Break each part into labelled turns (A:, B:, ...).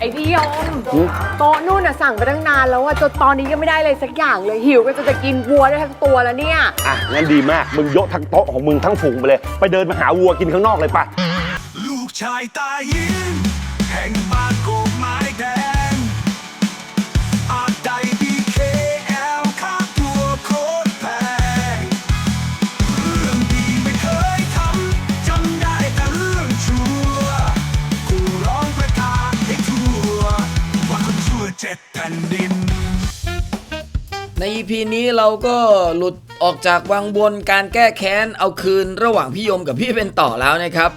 A: ไอ้พี่ยมโต๊ะนู่นน่ะสั่งไปตั้งนานแล้วอะจนตอนนี้ยังไม่ได้เลยสักอย่างเลยหิวก็จะจะกินวัวได้ทั้งตัวแล้วเนี่ย
B: อะ งั้นดีมาก มึงยกทั้งโต๊ะของมึงทั้งฝูงไปเลย ไปเดินมาหาวัวกินข้างนอกเลยปะ
C: ลูกชายตายิ้ม ใน
D: EP นี้เราก็หลุดออกจากวังบนการแก้แค้นเอาคืนระหว่างพี่ยมกับพี่เป็นต่อแล้วนะครับ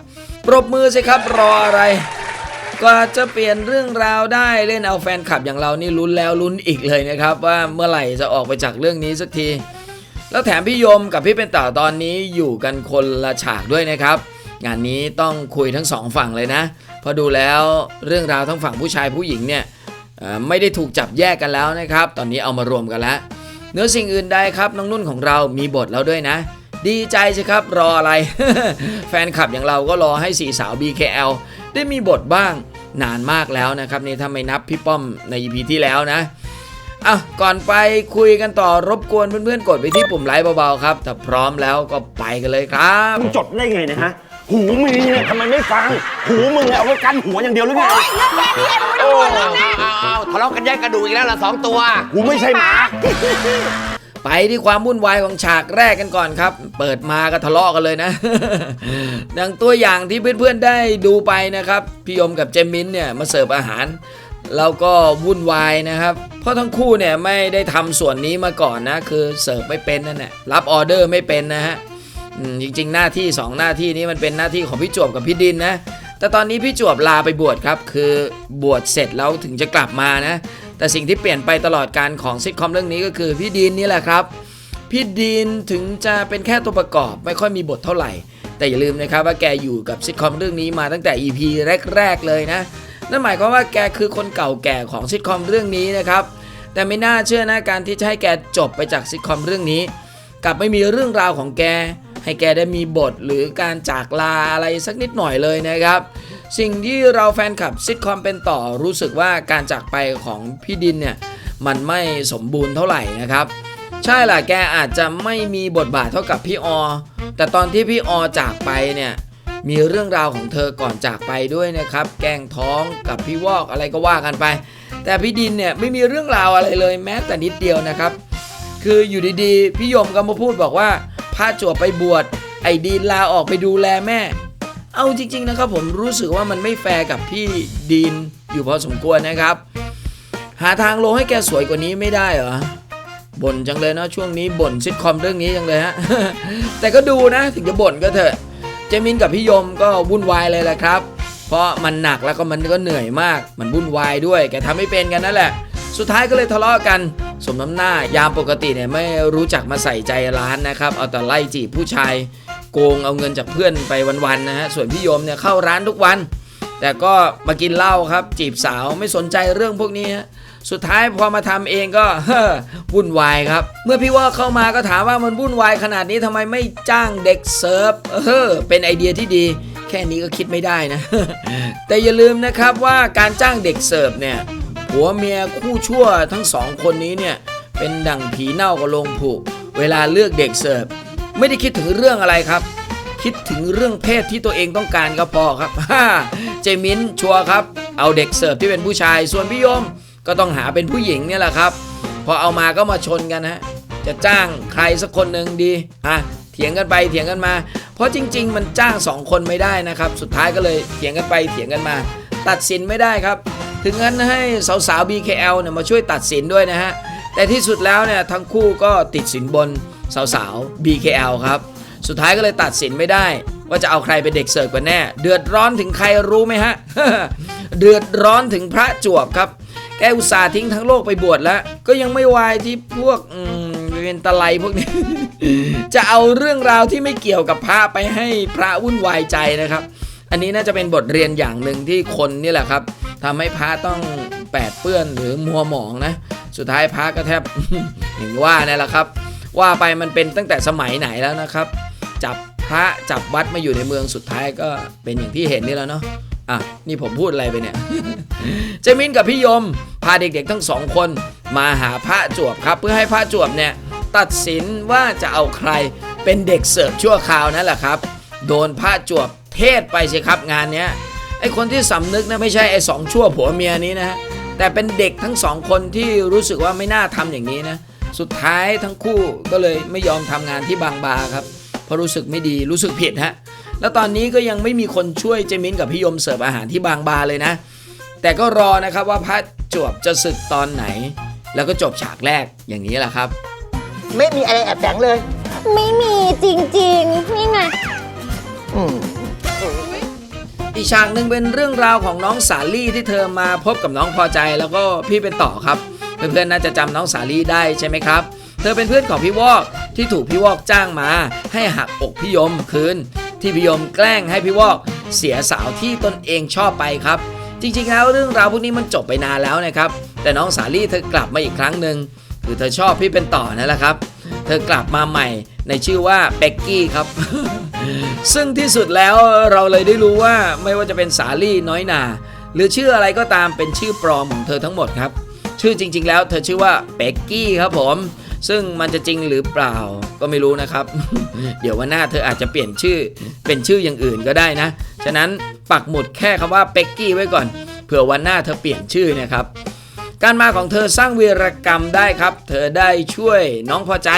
D: ปรบมือสิครับรออะไรกว่าจะเปลี่ยนเรื่องราวได้เล่นเอาแฟนคลับอย่างเรานี่ลุ้นแล้วลุ้นอีกเลยนะครับ ว่าเมื่อไหร่จะออกไปจากเรื่องนี้สักที แล้วแถมพี่ยมกับพี่เป็นต่อตอนนี้อยู่กันคนละฉากด้วยนะครับ งานนี้ต้องคุยทั้งสองฝั่งเลยนะเพอดูแล้วเรื่องราวทั้งฝั่งผู้ชายผู้หญิงเนี่ย ไม่ได้ถูกจับแยกกันแล้วนะครับ ตอนนี้เอามารวมกันแล้วเนื้อสิ่งอื่นใดครับน้องนุ่นของเรามีบทแล้วด้วยนะ ดีใจสิครับรออะไร แฟนคลับอย่างเราก็รอให้สี่สาว BKL ได้มีบทบ้างนานมากแล้วนะครับนี่ถ้าไม่นับพี่ป้อมใน EP ที่แล้วนะอะก่อนไปคุยกันต่อรบกวนเพื่อนๆกดไปที่ปุ่มไลค์เบาๆครับถ้าพร้อมแล้วก็ไปกันเลยครับ
B: จดได้ไงนะฮะ หูมึงเนี่ยทำไมไม่ฟัง หูมึงเนี่ยเอาไว้กันหัวอย่างเดียวหรือไง
E: เอาเอาเอาทะเลาะกันแยกกระดูกอีกแล้วเหรอสองตัว
B: หูไม่ใช่หมา
D: ไปที่ความวุ่นวายของฉากแรกกันก่อนครับ เปิดมาก็ทะเลาะกันเลยนะ ดังตัวอย่างที่เพื่อนๆได้ดูไปนะครับ พี่ยมกับเจมินเนี่ยมาเสิร์ฟอาหาร แล้วก็วุ่นวายนะครับ เพราะทั้งคู่เนี่ยไม่ได้ทำส่วนนี้มาก่อนนะ คือเสิร์ฟไม่เป็นนั่นแหละรับออเดอร์ไม่เป็นนะฮะอืม จริงๆ หน้าที่ 2 หน้าที่นี้มันเป็นหน้าที่ของพี่จวบกับพี่ดินนะ แต่ตอนนี้พี่จวบลาไปบวชครับ คือบวชเสร็จแล้วถึงจะกลับมานะ แต่สิ่งที่เปลี่ยนไปตลอดการของซิทคอมเรื่องนี้ก็คือพี่ดินนี่แหละครับ พี่ดินถึงจะเป็นแค่ตัวประกอบไม่ค่อยมีบทเท่าไหร่ แต่อย่าลืมนะครับว่าแกอยู่กับซิทคอมเรื่องนี้มาตั้งแต่ EP แรกๆเลยนะ นั่นหมายความว่าแกคือคนเก่าแก่ของซิทคอมเรื่องนี้นะครับแต่ไม่น่าเชื่อนะการที่จะให้แกจบไปจากซิทคอมเรื่องนี้ กลับไม่มีเรื่องราวของแก ให้แกได้มีบทหรือการจากลาอะไรสักนิดหน่อยเลยนะครับ สิ่งที่เราแฟนคลับซิทคอมเป็นต่อรู้สึกว่าการจากไปของพี่ดินเนี่ยมันไม่สมบูรณ์เท่าไหร่นะครับ ใช่แหละแกอาจจะไม่มีบทบาทเท่ากับพี่ออ แต่ตอนที่พี่ออจากไปเนี่ยมีเรื่องราวของเธอก่อนจากไปด้วยนะครับ แกงท้องกับพี่วอกอะไรก็ว่ากันไป แต่พี่ดินเนี่ยไม่มีเรื่องราวอะไรเลยแม้แต่นิดเดียวนะครับ คืออยู่ดีๆ พี่ยมก็มาพูดบอกว่า ระจวบไปบวชไอ้ดีนลาออกไปดูแลแม่ เอาจริง ๆ นะครับผมรู้สึกว่ามันไม่แฟร์กับพี่ดีนอยู่พอสมควรนะครับ หาทางลงให้แกสวยกว่านี้ไม่ได้เหรอบ่นจังเลยเนาะช่วงนี้บ่นซิทคอมเรื่องนี้จังเลยฮะแต่ก็ดูนะถึงจะบ่นก็เถอะเจมินกับพี่ยมก็วุ่นวายเลยแหละครับ เพราะมันหนักแล้วก็มันก็เหนื่อยมาก มันวุ่นวายด้วย แกทำไม่เป็นกันนั่นแหละ สุดท้ายก็เลยทะเลาะกัน สมน้ำหน้ายามปกติเนี่ยไม่รู้จักมาใส่ใจร้านนะครับ เอาแต่ไล่จีบผู้ชายโกงเอาเงินจากเพื่อนไปวันๆนะฮะ ส่วนพี่โยมเนี่ยเข้าร้านทุกวัน แต่ก็มากินเหล้าครับ จีบสาวไม่สนใจเรื่องพวกนี้ฮะสุดท้ายพอมาทำเองก็วุ่นวายครับ เมื่อพี่ว่าเข้ามาก็ถามว่ามันวุ่นวายขนาดนี้ทำไมไม่จ้างเด็กเสิร์ฟเออเป็นไอเดียที่ดี แค่นี้ก็คิดไม่ได้นะ แต่อย่าลืมนะครับว่าการจ้างเด็กเสิร์ฟเนี่ย ผัวเมียคู่ชั่วทั้งสองคนนี้เนี่ยเป็นดั่งผีเน่ากับลงผุเวลาเลือกเด็กเสิร์ฟไม่ได้คิดถึงเรื่องอะไรครับ คิดถึงเรื่องเพศที่ตัวเองต้องการก็พอครับเจมินชัวครับ เอาเด็กเสิร์ฟที่เป็นผู้ชาย ส่วนพี่โยมก็ต้องหาเป็นผู้หญิงเนี่ยแหละครับ พอเอามาก็มาชนกันฮะจะจ้างใครสักคนหนึ่งดีอะเถียงกันไปเถียงกันมา เพราะจริง ๆ มันจ้างสองคนไม่ได้นะครับ สุดท้ายก็เลยเถียงกันไปเถียงกันมา ตัดสินไม่ได้ครับ ถึงงั้นให้สาวๆ BKL เนี่ยมาช่วยตัดสินด้วยนะฮะ แต่ที่สุดแล้วเนี่ยทั้งคู่ก็ติดสินบนสาวๆ BKL ครับ สุดท้ายก็เลยตัดสินไม่ได้ ว่าจะเอาใครเป็นเด็กเสิร์ฟกันแน่ เดือดร้อนถึงใครรู้ไหมฮะ เดือดร้อนถึงพระจวบครับ แกอุตส่าห์ทิ้งทั้งโลกไปบวชแล้ว ก็ยังไม่วายที่พวกอืมเป็นตะไลพวกนี้ จะเอาเรื่องราวที่ไม่เกี่ยวกับพระไปให้พระวุ่นวายใจนะครับ อันนี้น่าจะเป็นบทเรียนอย่างหนึ่งที่คนนี่แหละครับ ทำให้พระต้องแปดเปื้อนหรือมัวหมองนะ สุดท้ายพระก็แทบอย่างว่านี่แหละครับ ว่าไปมันเป็นตั้งแต่สมัยไหนแล้วนะครับ จับพระจับวัดมาอยู่ในเมืองสุดท้ายก็เป็นอย่างที่เห็นนี่แล้วเนาะอะนี่ผมพูดอะไรไปเนี่ยเจมินกับพี่ยมพาเด็กๆทั้งสองคนมาหาพระจวบครับ เพื่อให้พระจวบเนี่ยตัดสินว่าจะเอาใครเป็นเด็กเสิร์ฟชั่วคราวนั่นแหละครับ โดนพระจวบเทศไปสิครับงานเนี้ย ไอคนที่สำนึกนะไม่ใช่ไอสองชั่วผัวเมียนี้นะฮะแต่เป็นเด็กทั้งสองคนที่รู้สึกว่าไม่น่าทำอย่างนี้นะสุดท้ายทั้งคู่ก็เลยไม่ยอมทำงานที่บางบาครับเพราะรู้สึกไม่ดีรู้สึกผิดฮะแล้วตอนนี้ก็ยังไม่มีคนช่วยเจมินกับพี่ยมเสิร์ฟอาหารที่บางบาเลยนะ แต่ก็รอนะครับว่าพระจวบจะศึกตอนไหน แล้วก็จบฉากแรกอย่างนี้แหละครับ
F: ไม่มีอะไรแอบแฝงเลย
G: ไม่มีจริงๆนี่ไง
F: อืม
D: อีกฉากหนึ่งเป็นเรื่องราวของน้องสาลี่ที่เธอมาพบกับน้องพอใจแล้วก็พี่เป็นต่อครับ เพื่อนๆน่าจะจำน้องสาลี่ได้ใช่ไหมครับ เธอเป็นเพื่อนของพี่วอกที่ถูกพี่วอกจ้างมา ให้หักอกพี่ยมคืน ที่พี่ยมแกล้งให้พี่วอกเสียสาวที่ตนเองชอบไปครับ จริงๆแล้วเรื่องราวพวกนี้มันจบไปนานแล้วนะครับ แต่น้องสาลี่เธอกลับมาอีกครั้งหนึ่งคือเธอชอบพี่เป็นต่อนั่นแหละครับ เธอกลับมาใหม่ในชื่อว่าเป็กกี้ครับ ซึ่งที่สุดแล้วเราเลยได้รู้ว่าไม่ว่าจะเป็นสาลี่น้อยนา หรือชื่ออะไรก็ตามเป็นชื่อปลอมของเธอทั้งหมดครับ ชื่อจริง ๆ แล้วเธอชื่อว่าเป็กกี้ครับผม ซึ่งมันจะจริงหรือเปล่าก็ไม่รู้นะครับ เดี๋ยววันหน้าเธออาจจะเปลี่ยนชื่อเป็นชื่ออย่างอื่นก็ได้นะ ฉะนั้นปักหมุดแค่คำว่าเป็กกี้ไว้ก่อนเผื่อวันหน้าเธอเปลี่ยนชื่อนะครับ การมาของเธอสร้างวีรกรรมได้ครับ เธอได้ช่วยน้องพอใจ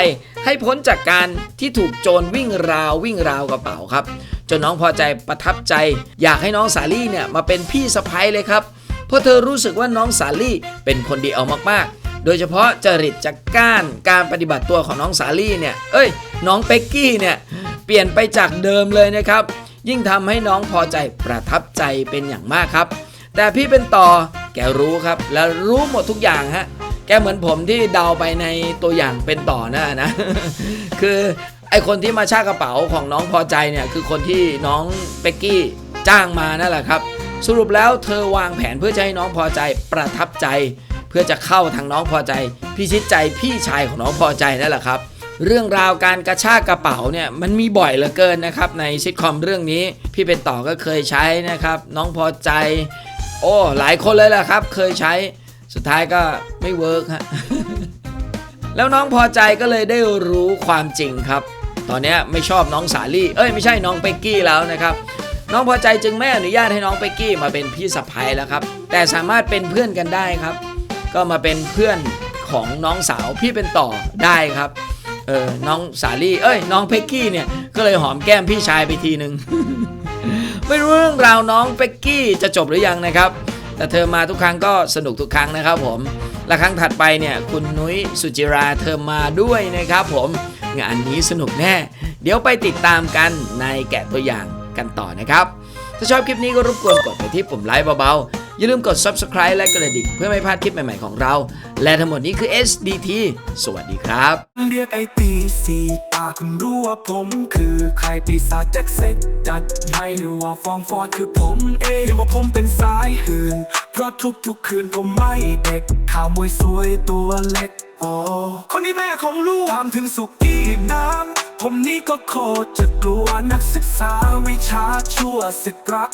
D: ให้พ้นจากการที่ถูกโจรวิ่งราววิ่งราวกระเป๋าครับ จนน้องพอใจประทับใจ อยากให้น้องสาลี่เนี่ยมาเป็นพี่สะพ้ยเลยครับ เพราะเธอรู้สึกว่าน้องสาลี่เป็นคนดีเอามากๆ โดยเฉพาะจริตจักก้านการปฏิบัติตัวของน้องสาลี่เนี่ย เอ้ย น้องเป็กกี้เนี่ยเปลี่ยนไปจากเดิมเลยนะครับ ยิ่งทำให้น้องพอใจประทับใจเป็นอย่างมากครับ แต่พี่เป็นต่อ แกรู้ครับ แล้วรู้หมดทุกอย่างฮะ แกเหมือนผมที่เดาไปในตัวอย่างเป็นต่อหนะนะ คือไอคนที่มาชากระเป๋าของน้องพอใจเนี่ยคือคนที่น้องเป็กกี้จ้างมานั่นแหละครับ สรุปแล้วเธอวางแผนเพื่อจะให้น้องพอใจประทับใจ เพื่อจะเข้าทางน้องพอใจพิชิตใจพี่ชายของน้องพอใจนั่นแหละครับ เรื่องราวการกระชากกระเป๋าเนี่ยมันมีบ่อยเหลือเกินนะครับในซิทคอมเรื่องนี้พี่เป็นต่อก็เคยใช้นะครับ น้องพอใจ โอ้หลายคนเลยแหละครับ เคยใช้สุดท้ายก็ไม่เวิร์กฮะแล้วน้องพอใจก็เลยได้รู้ความจริงครับ ตอนนี้ไม่ชอบน้องสาลี่ เอ้ยไม่ใช่น้องเป็กกี้แล้วนะครับ น้องพอใจจึงไม่อนุญาตให้น้องเป็กกี้มาเป็นพี่สะพ้ยแล้วครับ แต่สามารถเป็นเพื่อนกันได้ครับ ก็มาเป็นเพื่อนของน้องสาวพี่เป็นต่อได้ครับ เออน้องสาลี่ เอ้ย น้องเป็กกี้เนี่ยก็เลยหอมแก้มพี่ชายไปทีหนึ่ง ไม่รู้เรื่องราวน้องเป็กกี้จะจบหรือยังนะครับ แต่เธอมาทุกครั้งก็สนุกทุกครั้งนะครับผม และครั้งถัดไปเนี่ยคุณนุ้ยสุจิราเธอมาด้วยนะครับผม งานนี้สนุกแน่ เดี๋ยวไปติดตามกันในแกะตัวอย่างกันต่อนะครับ ถ้าชอบคลิปนี้ก็รบกวนกดไปที่ปุ่มไลค์เบาๆ อย่าลืมกด subscribe และกระดิ่งเพื่อไม่พลาดคลิปใหม่ ๆ ของเรา และทั้งหมดนี้คือ SDT สวัสดีครับ
C: เรียกไอ้ปีสีตาคุณรู้ว่าผมคือใครปีศาจแจ็คเซ็ตจัดให้หรือว่าฟองฟอดคือผมเองว่าผมเป็นสายหื่นเพราะทุกๆคืนผมไม่เด็ก ข่าวมวยสวยตัวเล็ก โอ้ คนนี้แม่ของลูกตามถึงสุกี้น้ำ ผมนี่ก็โคตรจะกลัวนักศึกษาวิชาชั่วสิทธิ์รัก